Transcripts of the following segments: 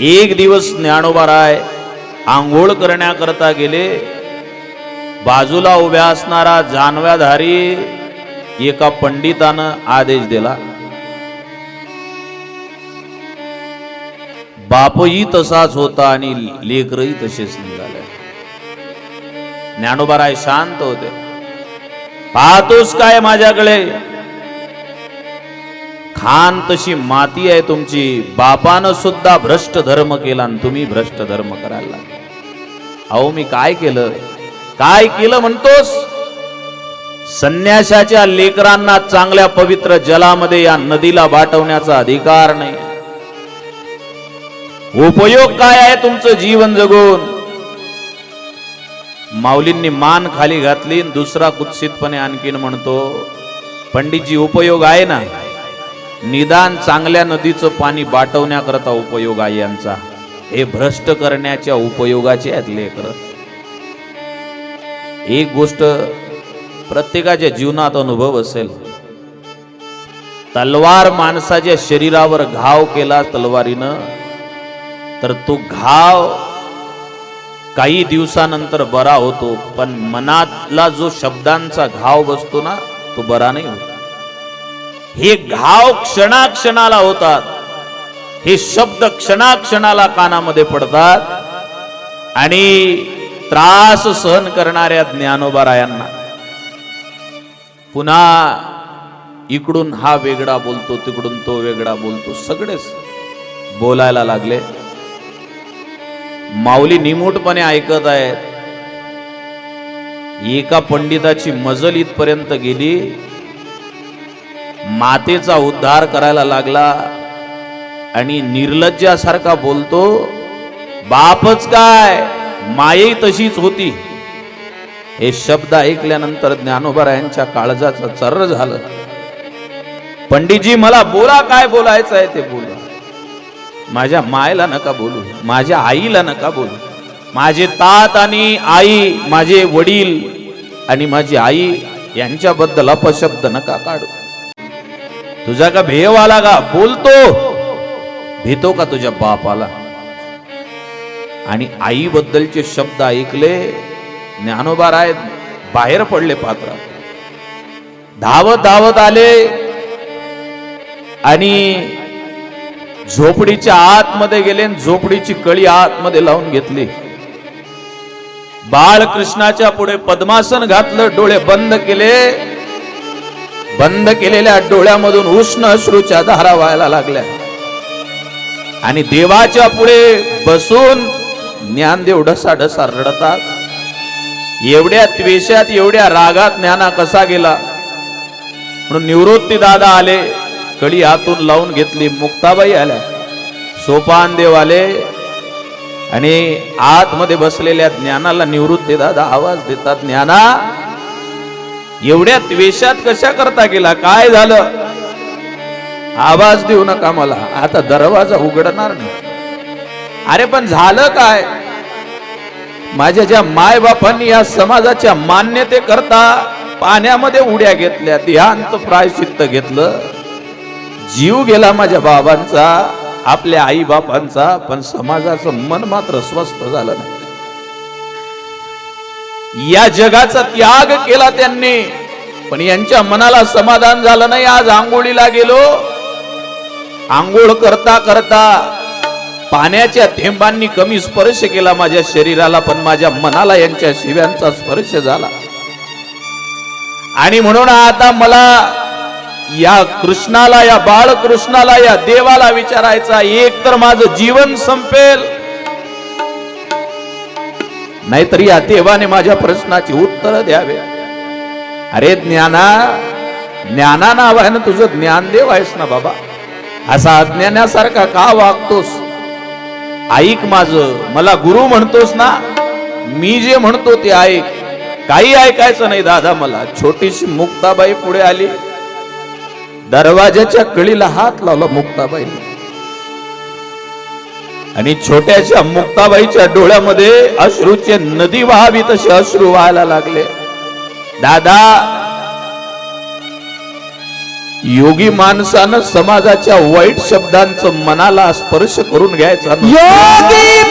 एक दिवस ज्ञानोबा राय आंघोळ करण्याकरता गेले. बाजूला उभ्या असणारा जानव्याधारी एका पंडितानं आदेश दिला. बापही तसाच होता आणि लेकरही तसेच निघाले. ज्ञानोबा राय शांत होते. पाहतोस काय माझ्याकडे? छान तशी माती आहे तुमची. बापानं सुद्धा भ्रष्ट धर्म केला आणि तुम्ही भ्रष्ट धर्म करायला अहो मी काय केलं? काय केलं म्हणतोस? संन्याशाच्या लेकरांना चांगल्या पवित्र जलामध्ये या नदीला बाटवण्याचा अधिकार नाही. उपयोग काय आहे तुमचं जीवन जगून? माऊलींनी मान खाली घातली दुसरा कुत्सितपणे आणखीन म्हणतो पंडितजी उपयोग आहे ना? निदान चांगल्या नदीचं पाणी बाटवण्याकरता उपयोग आहे यांचा. हे भ्रष्ट करण्याच्या उपयोगाचे आहेत लेकर. एक गोष्ट प्रत्येकाच्या जीवनात अनुभव असेल. तलवार माणसाच्या शरीरावर घाव केला तलवारीनं तर तो घाव काही दिवसानंतर बरा होतो पण मनातला जो शब्दांचा घाव बसतो ना तो बरा नाही होतो. हे घाव क्षणाक्षणाला होतात. हे शब्द क्षणाक्षणाला कानामध्ये पडतात. आणि त्रास सहन करणाऱ्या ज्ञानोबारायांना पुन्हा इकडून हा वेगळा बोलतो तिकडून तो वेगळा बोलतो. सगळेच बोलायला लागले. माऊली निमूटपणे ऐकत आहेत. एका पंडिताची मजल इथपर्यंत गेली. मातेचा उद्धार करायला लागला आणि निर्लज्जासारखा बोलतो बापच काय माये तशीच होती. हे शब्द ऐकल्यानंतर ज्ञानोबरायांच्या काळजाचं चर्र झालं. पंडितजी मला बोला काय बोलायचं आहे ते बोला. माझ्या मायला नका बोलू माझ्या आईला नका बोलू. माझे तात आणि आई माझे वडील आणि माझी आई यांच्याबद्दल अपशब्द नका काढू. तुझा का भेव आला का? बोलतो भेतो का तुझ्या बापाला? आणि आई बद्दलचे शब्द ऐकले ज्ञानोबा राय बाहेर पडले पात्र. धावत धावत आले. आणि झोपडीच्या आतमध्ये गेले आणि झोपडीची कळी आतमध्ये लावून घेतली. बाळकृष्णाच्या पुढे पद्मासन घातलं डोळे बंद केले. बंद केलेल्या डोळ्यामधून उष्ण अश्रूच्या धारा व्हायला लागल्या. आणि देवाच्या पुढे बसून ज्ञानदेव ढसा ढसा रडतात. एवढ्या त्वेषात एवढ्या रागात ज्ञाना कसा गेला? म्हणून निवृत्ती दादा आले कडी हातून लावून घेतली मुक्ताबाई आल्या. सोपान देव आले आणि आतमध्ये बसलेल्या ज्ञानाला निवृत्ती दादा आवाज देतात ज्ञाना एवढ्या द्वेषात कशा करता गेला? काय झालं? आवाज देऊ नका मला. आता दरवाजा उघडणार नाही. अरे पण झालं काय? माझ्या ज्या माय बापांनी या समाजाच्या मान्यते करता पाण्यामध्ये उड्या घेतल्या ध्यान प्रायश्चित्त घेतलं जीव गेला माझ्या बाबांचा आपल्या आई बापांचा पण समाजाचं मन मात्र स्वस्थ झालं नाही. या जगाचा त्याग केला त्यांनी. पण यांच्या मनाला समाधान झालं नाही. आज आंघोळीला गेलो. आंघोळ करता करता पाण्याच्या थेंबांनी कमी स्पर्श केला माझ्या शरीराला पण माझ्या मनाला यांच्या शिव्यांचा स्पर्श झाला. आणि म्हणून आता मला या कृष्णाला या बाळकृष्णाला या देवाला विचारायचा एक तर माझं जीवन संपेल. नाहीतर या देवाने माझ्या प्रश्नाची उत्तर द्यावे. अरे ज्ञाना ज्ञाना नाव आहे ना तुझं ज्ञानदेव आहेस ना बाबा. असा अज्ञानासारखा का वागतोस? ऐक माझ मला गुरु म्हणतोस ना? मी जे म्हणतो ते ऐक. काही ऐकायचं नाही दादा मला. छोटीशी मुक्ताबाई पुढे आली. दरवाजाच्या कळीला हात लावला मुक्ताबाई आणि छोट्याशा मुक्ताबाईच्या डोळ्यामध्ये अश्रूचे नदी व्हावी तसे अश्रू व्हायला लागले दादा योगी माणसानं समाजाच्या वाईट शब्दांचं मनाला स्पर्श करून घ्यायचा नसतो. योगी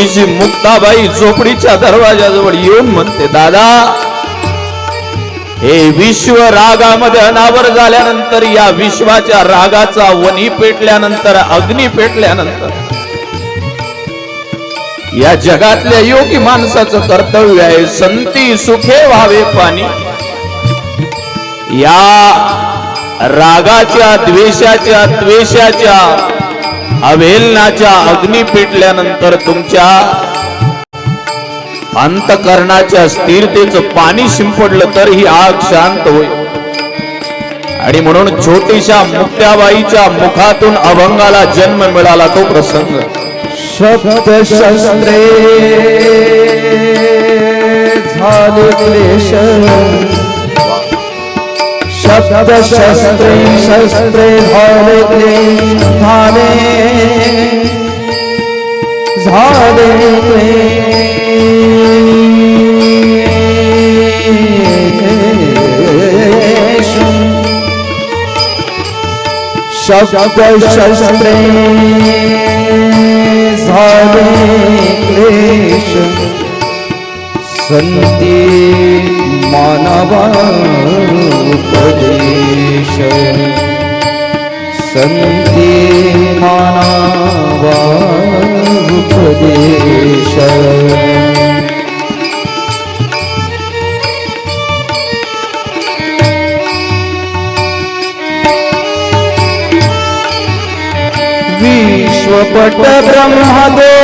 मुलगीची मुक्ताबाई झोपडीच्या दरवाजाजवळ येऊन म्हणते दादा हे विश्व रागामध्ये अनावर झाल्यानंतर या विश्वाच्या रागाचा वनी पेटल्यानंतर अग्नी पेटल्यानंतर या जगातल्या योगी माणसाचं कर्तव्य आहे संती सुखे व्हावे पाणी. या रागाच्या द्वेषाच्या द्वेषाच्या अवेलनाच्या अग्नी पेटल्यानंतर तुमच्या अंतकरणाच्या स्थिरतेचं पाणी शिंपडलं तर ही आग शांत होईल. आणि म्हणून छोटीशा मुक्त्याबाईच्या मुखातून अभंगाला जन्म मिळाला तो प्रसंग. शस्त्रे झाले क्लेश. शब्द शस्त्रे शस्त्रे झाले क्लेश झाले शब्द शस्त्रे झाले क्लेश संती मानवा उपदेश संती विश्वपट ब्रह्मदोरा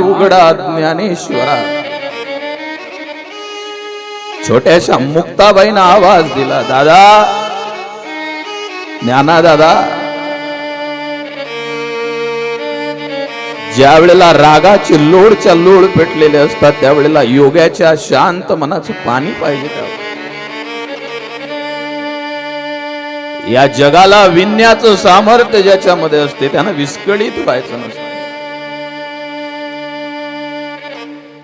उघडा ज्ञानेश्वरा. छोट्याशा मुक्ताबाईनं आवाज दिला दादा ज्ञाना दादा ज्या वेळेला रागाचे लोडच्या लोड पेटलेले असतात त्यावेळेला योगाच्या शांत मनाचं पाणी पाहिजे या जगाला विणण्याचं सामर्थ्य ज्याच्यामध्ये असते त्यांना विस्कळीत व्हायचं नसतं.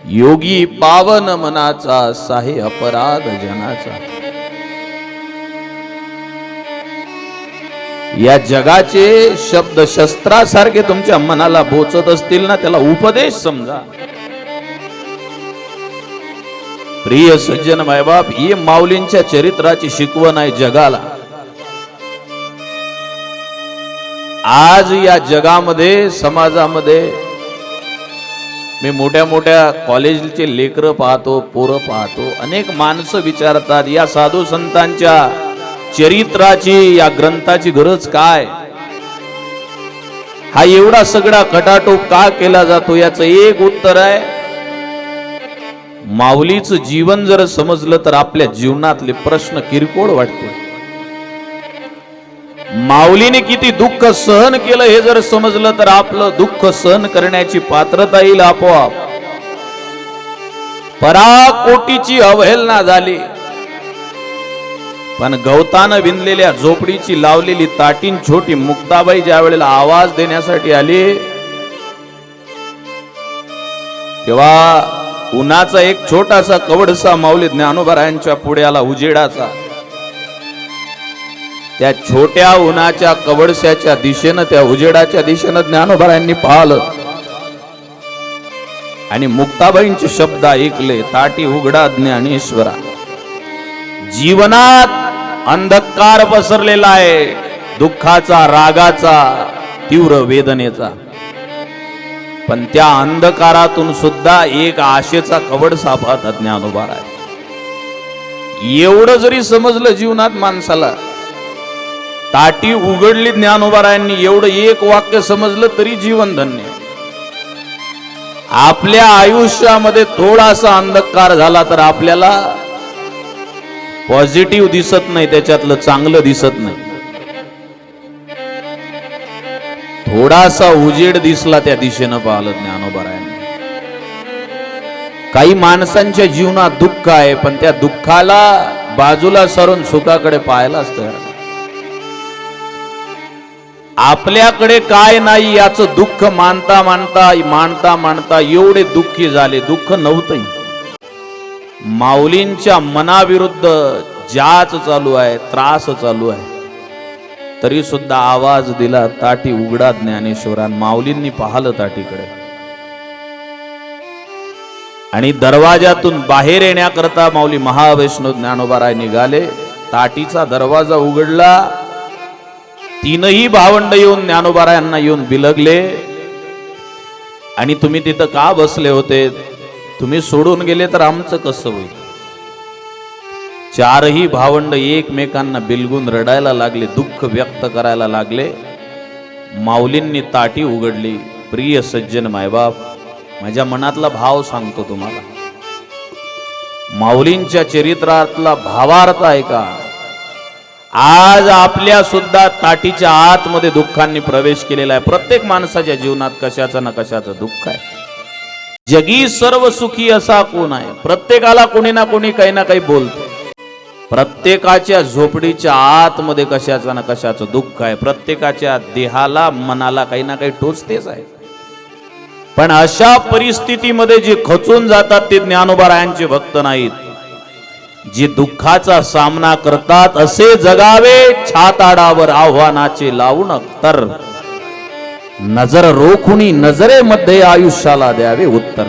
योगी पावन मनाचा साहे अपराध जनाचा. या जगाचे शब्द शस्त्रासारखे तुमच्या मनाला बोचत असतील ना त्याला उपदेश समजा. प्रिय सज्जन मायबाप ही माऊलींच्या चरित्राची शिकवण आहे जगाला. आज या जगामध्ये समाजामध्ये मी मोठ्या मोठ्या कॉलेजचे लेकरं पाहतो पोरं पाहतो. अनेक माणसं विचारतात या साधू संतांच्या चरित्राची या ग्रंथाची गरज काय? हा एवढा सगळा खटाटोप का केला जातो? याचं एक उत्तर आहे माऊलीचं जीवन जर समजलं तर आपल्या जीवनातले प्रश्न किरकोळ वाटते माऊलीने किती दुःख सहन केलं हे जर समजलं तर आपलं दुःख सहन करण्याची पात्रता येईल आपोआप. पराकोटीची अवहेलना झाली. पण गवतानं विणलेल्या झोपडीची लावलेली ताटीन छोटी मुक्ताबाई ज्या वेळेला आवाज देण्यासाठी आली तेव्हा उन्हाचा एक छोटासा कवडसा माऊली ज्ञानोबरायांच्या पुढे आला उजेडाचा. त्या छोट्या उन्हाच्या कवडस्याच्या दिशेनं त्या उजेडाच्या दिशेनं ज्ञानोबरायांनी पाहिलं. आणि मुक्ताबाईंचे शब्द ऐकले ताटी उघडा ज्ञानेश्वरा. जीवनात अंधकार पसरलेला आहे दुःखाचा रागाचा तीव्र वेदनेचा. पण त्या अंधकारातून सुद्धा एक आशेचा कवड सापळा ज्ञानोबार आहे एवढं जरी समजलं जीवनात माणसाला ताटी उघडली ज्ञानोबारायांनी एवढं एक वाक्य समजलं तरी जीवन धन्य. आपल्या आयुष्यामध्ये थोडासा अंधकार झाला तर आपल्याला पॉझिटिव्ह दिसत नाही त्याच्यातलं चांगलं दिसत नाही. थोडासा उजेड दिसला त्या दिशेनं पाहिलं ज्ञानोबारायांनी. काही माणसांच्या जीवनात दुःख आहे पण त्या दुःखाला बाजूला सरून सुखाकडे पाहायलाच तयार आपल्याकडे काय नाही याचं दुःख मानता मानता मानता मानता एवढे दुःखी झाले. दुःख नव्हतंही. माऊलींच्या मनाविरुद्ध जाच चालू आहे त्रास चालू आहे. तरी सुद्धा आवाज दिला ताटी उघडा ज्ञानेश्वरान. माऊलींनी पाहिलं ताटीकडे. आणि दरवाजातून बाहेर येण्याकरता माऊली महावैष्णव ज्ञानोबाराय निघाले. ताटीचा दरवाजा उघडला. तीनही भावंड येऊन ज्ञानोबारायांना येऊन बिलगले. आणि तुम्ही तिथं का बसले होते? तुम्ही सोडून गेले तर आमचं कसं होईल? चारही भावंड एकमेकांना बिलगून रडायला लागले दुःख व्यक्त करायला लागले. माऊलींनी ताटी उघडली प्रिय सज्जन मायबाप माझ्या मनातला भाव सांगतो तुम्हाला. माऊलींच्या चरित्रातला भावार्थ आहे का? आज आपल्या सुद्धा ताटीच्या आतमध्ये दुःखांनी प्रवेश केलेला आहे. प्रत्येक माणसाच्या जीवनात कशाचं ना कशाचं दुःख आहे. जगी सर्व सुखी असा कोण आहे? प्रत्येकाला कोणी ना कोणी काही ना काही बोलतो प्रत्येकाच्या झोपडीच्या आतमध्ये कशाचं ना कशाचं दुःख आहे. प्रत्येकाच्या देहाला मनाला काही ना काही टोचतेच आहे. पण अशा परिस्थितीमध्ये जे खचून जातात ते ज्ञानोबारायांचे भक्त नाहीत. जे दुःखाचा सामना करतात असे जगावे छाताडावर आव्हानाचे लावून तर नजर रोखुनी नजरेमध्ये आयुष्याला द्यावे उत्तर.